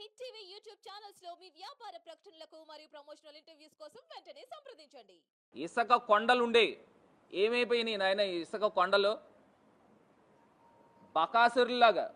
Hit TV YouTube ఛానల్స్లో మీ వ్యాపార ప్రకటనలకు మరియు ప్రమోషనల్ ఇంటర్వ్యూస్ కోసం వెంటనే సంప్రదించండి. ఇసుక కొండలుండే. ఏమైపోయినాయి నాయన ఈ ఇసుక కొండలు? బకాసురులాగా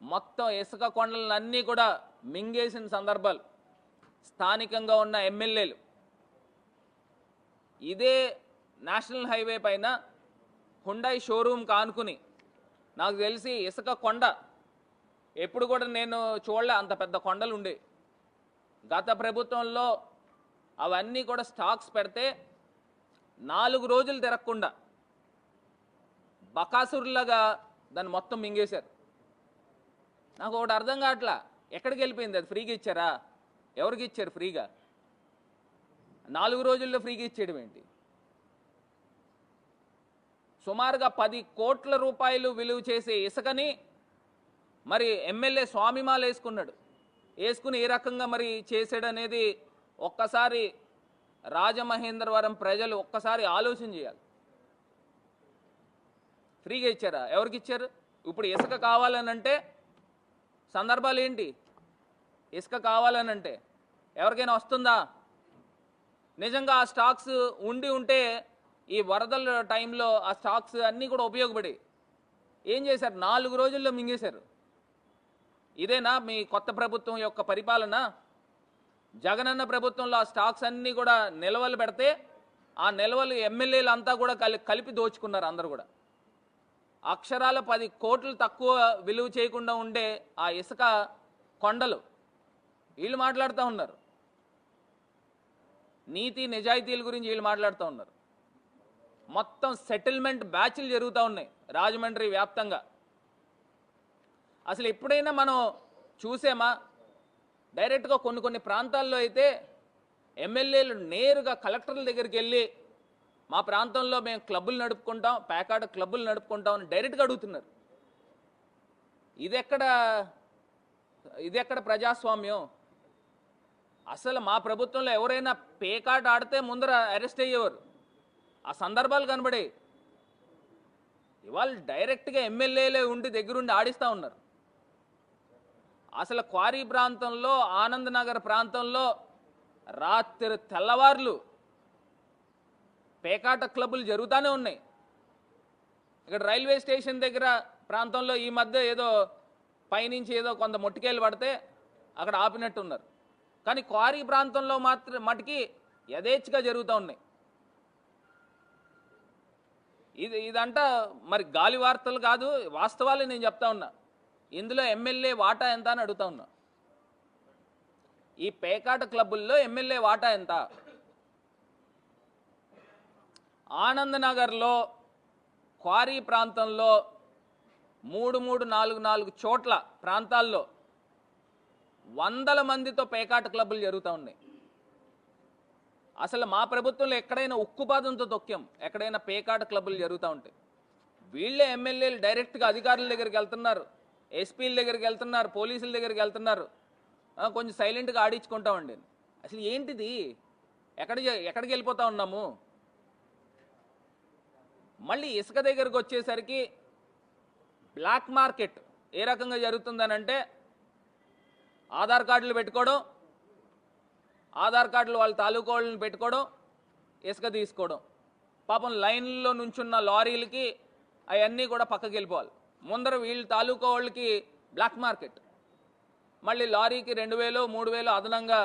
మొత్తం ఇసుక కొండలన్నీ కూడా మింగేసిన సందర్భాలు. స్థానికంగా ఉన్న ఎమ్మెల్యేలు. ఇదే నేషనల్ హైవే పైన హుండాయ్ షోరూమ్ కానుకుని. నాకు తెలిసి ఇసుక కొండ ఎప్పుడు కూడా నేను చూడలే అంత పెద్ద కొండలు ఉండే గత ప్రభుత్వంలో అవన్నీ కూడా స్టాక్స్ పెడితే నాలుగు రోజులు తిరగకుండా బకాసురులాగా దాన్ని మొత్తం మింగేశారు. నాకు ఒకటి అర్థం కావట్లా ఎక్కడికి వెళ్ళిపోయింది అది? ఫ్రీగా ఇచ్చారా? ఎవరికి ఇచ్చారు ఫ్రీగా? నాలుగు రోజుల్లో ఫ్రీగా ఇచ్చేయడం ఏంటి? సుమారుగా పది కోట్ల రూపాయలు విలువ చేసే ఇసుకని మరి ఎమ్మెల్యే స్వామిమాల వేసుకున్నాడు. వేసుకుని ఏ రకంగా మరి చేసాడు అనేది ఒక్కసారి రాజమహేంద్రవరం ప్రజలు ఒక్కసారి ఆలోచన చేయాలి. ఫ్రీగా ఇచ్చారా? ఎవరికి ఇచ్చారు? ఇప్పుడు ఇసుక కావాలనంటే సందర్భాలు ఏంటి? ఇసుక కావాలనంటే ఎవరికైనా వస్తుందా? నిజంగా ఆ స్టాక్స్ ఉండి ఉంటే ఈ వరదల టైంలో ఆ స్టాక్స్ అన్నీ కూడా ఉపయోగపడి ఏం చేశారు? నాలుగు రోజుల్లో మింగేశారు. ఇదేనా మీ కొత్త ప్రభుత్వం యొక్క పరిపాలన? జగనన్న ప్రభుత్వంలో ఆ స్టాక్స్ అన్నీ కూడా నిల్వలు పెడితే ఆ నిల్వలు ఎమ్మెల్యేలు అంతా కూడా కలి కలిపి దోచుకున్నారు అందరూ కూడా. అక్షరాల పది కోట్లు తక్కువ విలువ చేయకుండా ఉండే ఆ ఇసుక కొండలు. వీళ్ళు మాట్లాడుతూ ఉన్నారు. నీతి నిజాయితీల గురించి వీళ్ళు మాట్లాడుతూ ఉన్నారు. మొత్తం సెటిల్మెంట్ బ్యాచ్లు జరుగుతూ ఉన్నాయి రాజమండ్రి వ్యాప్తంగా. అసలు ఎప్పుడైనా మనం చూసామా? డైరెక్ట్గా కొన్ని కొన్ని ప్రాంతాల్లో అయితే ఎమ్మెల్యేలు నేరుగా కలెక్టర్ల దగ్గరికి వెళ్ళి మా ప్రాంతంలో మేము క్లబ్బులు నడుపుకుంటాం ప్యాకాడ క్లబ్బులు నడుపుకుంటాం అని డైరెక్ట్గా అడుగుతున్నారు. ఇది ఎక్కడ ఇది ఎక్కడ ప్రజాస్వామ్యం? అసలు మా ప్రభుత్వంలో ఎవరైనా పేకాట ఆడితే ముందర అరెస్ట్ అయ్యేవారు. ఆ సందర్భాలు కనబడే ఇవాళ డైరెక్ట్గా ఎమ్మెల్యేలే ఉండి దగ్గరుండి ఆడిస్తూ ఉన్నారు. అసలు క్వారీ ప్రాంతంలో ఆనంద్ నగర్ ప్రాంతంలో రాత్రి తెల్లవార్లు పేకాట క్లబ్బులు జరుగుతూనే ఉన్నాయి. ఇక్కడ రైల్వే స్టేషన్ దగ్గర ప్రాంతంలో ఈ మధ్య ఏదో పైనుంచి ఏదో కొంత మొట్టికేలు పడితే అక్కడ ఆపినట్టున్నారు. కానీ క్వారీ ప్రాంతంలో మాత్రం మటుకి యథేచ్ఛగా జరుగుతూ ఉన్నాయి. ఇది ఇదంట మరి గాలి వార్తలు కాదు వాస్తవాలు నేను చెప్తా ఉన్నా. ఇందులో ఎమ్మెల్యే వాటా ఎంత అని అడుగుతా ఉన్నా. ఈ పేకాట క్లబ్బుల్లో ఎమ్మెల్యే వాటా ఎంత? ఆనంద్ నగర్లో క్వారీ ప్రాంతంలో మూడు మూడు నాలుగు నాలుగు చోట్ల ప్రాంతాల్లో వందల మందితో పేకాట క్లబ్బులు జరుగుతూ ఉన్నాయి. అసలు మా ప్రభుత్వంలో ఎక్కడైనా ఉక్కుపాదంతో తొక్కాం ఎక్కడైనా పేకాట క్లబ్బులు జరుగుతూ ఉంటాయి వీళ్ళే ఎమ్మెల్యేలు డైరెక్ట్గా అధికారుల దగ్గరికి వెళ్తున్నారు. ఎస్పీల దగ్గరికి వెళ్తున్నారు పోలీసుల దగ్గరికి వెళ్తున్నారు. కొంచెం సైలెంట్గా ఆడించుకుంటామండి. అసలు ఏంటిది? ఎక్కడ ఎక్కడికి వెళ్ళిపోతా ఉన్నాము? మళ్ళీ ఇసుక దగ్గరకు వచ్చేసరికి బ్లాక్ మార్కెట్ ఏ రకంగా జరుగుతుందనంటే ఆధార్ కార్డులు పెట్టుకోవడం ఆధార్ కార్డులు వాళ్ళ తాలూకా వాళ్ళని పెట్టుకోవడం ఇసుక తీసుకోవడం. పాపం లైన్లో నుంచున్న లారీలకి అవన్నీ కూడా పక్కకి వెళ్ళిపోవాలి. ముందర వీళ్ళ తాలూకా వాళ్ళకి బ్లాక్ మార్కెట్ మళ్ళీ లారీకి రెండు వేలు మూడు వేలు అదనంగా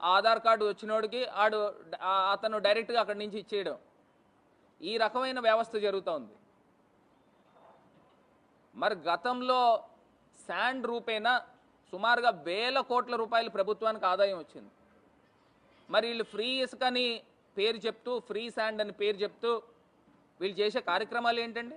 ఆధార్ కార్డు వచ్చినోడికి ఆడు అతను డైరెక్ట్గా అక్కడి నుంచి ఇచ్చేయడం. ఈ రకమైన వ్యవస్థ జరుగుతూ ఉంది మరి గతంలో శాండ్ రూపేనా సుమారుగా వేల కోట్ల రూపాయలు ప్రభుత్వానికి ఆదాయం వచ్చింది. మరి వీళ్ళు ఫ్రీ ఇసుకని పేరు చెప్తూ ఫ్రీ శాండ్ అని పేరు చెప్తూ వీళ్ళు చేసే కార్యక్రమాలు ఏంటండి?